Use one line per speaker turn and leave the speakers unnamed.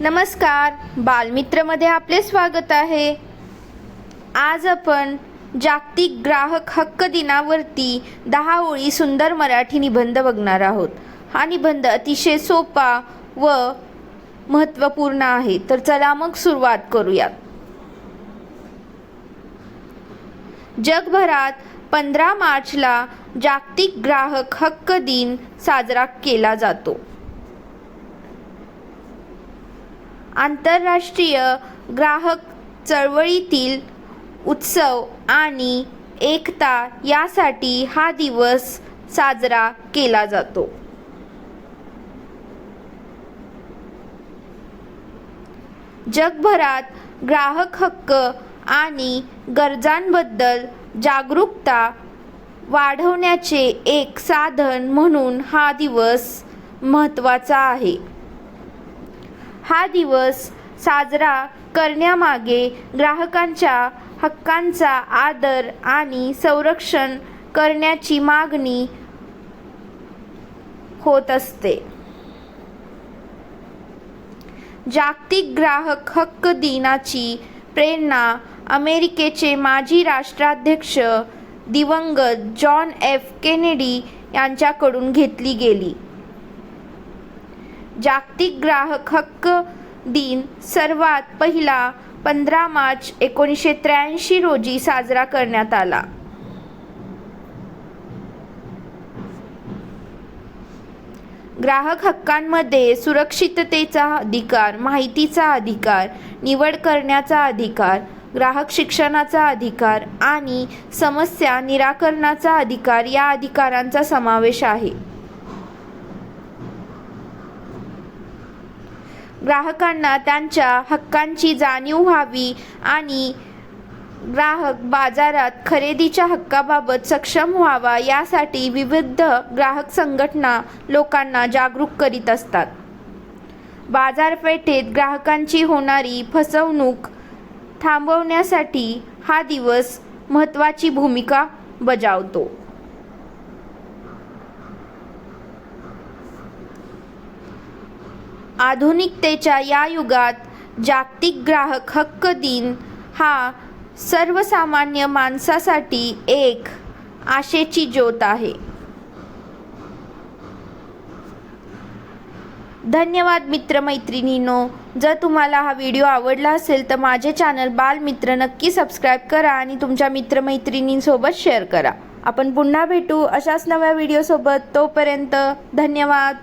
नमस्कार. बालमित्रमध्ये आपले स्वागत आहे. आज आपण जागतिक ग्राहक हक्क दिनावरती दहा ओळी सुंदर मराठी निबंध बघणार आहोत. हा निबंध अतिशय सोपा व महत्त्वपूर्ण आहे. तर चला मग सुरुवात करूयात. जगभरात पंधरा मार्चला जागतिक ग्राहक हक्क दिन साजरा केला जातो. आंतरराष्ट्रीय ग्राहक चळवळीतील उत्सव आणि एकता यासाठी हा दिवस साजरा केला जातो. जगभरात ग्राहक हक्क आणि गरजांबद्दल जागरूकता वाढवण्याचे एक साधन म्हणून हा दिवस महत्त्वाचा आहे. हा दिवस साजरा करण्यामागे ग्राहकांच्या हक्कांचा आदर आणि संरक्षण करण्याची मागणी होत असते. जागतिक ग्राहक हक्क दिनाची प्रेरणा अमेरिकेचे माजी राष्ट्राध्यक्ष दिवंगत जॉन एफ केनेडी यांच्याकडून घेतली गेली. जागतिक ग्राहक हक्क दिन सर्वात पहिला पंधरा मार्च एकोणीसशे त्र्याऐंशी रोजी साजरा करण्यात आला. ग्राहक हक्कांमध्ये सुरक्षिततेचा अधिकार माहितीचा अधिकार निवड करण्याचा अधिकार ग्राहक शिक्षणाचा अधिकार आणि समस्या निराकरणाचा अधिकार या अधिकारांचा समावेश आहे. ग्राहकांना त्यांच्या हक्कांची जाणीव व्हावी आणि ग्राहक बाजारात खरेदीच्या हक्काबाबत सक्षम व्हावा यासाठी विविध ग्राहक संघटना लोकांना जागरूक करीत असतात. बाजारपेठेत ग्राहकांची होणारी फसवणूक थांबवण्यासाठी हा दिवस महत्त्वाची भूमिका बजावतो. आधुनिकतेच्या या युगात जागतिक ग्राहक हक्क दिन हा सर्वसामान्य माणसासाठी एक आशेची ज्योत आहे. धन्यवाद मित्रमैत्रिणींनो. जर तुम्हाला हा व्हिडिओ आवडला असेल तर माझे चॅनल बालमित्र नक्की सबस्क्राईब करा आणि तुमच्या मित्रमैत्रिणींसोबत शेअर करा. आपण पुन्हा भेटू अशाच नव्या व्हिडिओसोबत. तोपर्यंत धन्यवाद.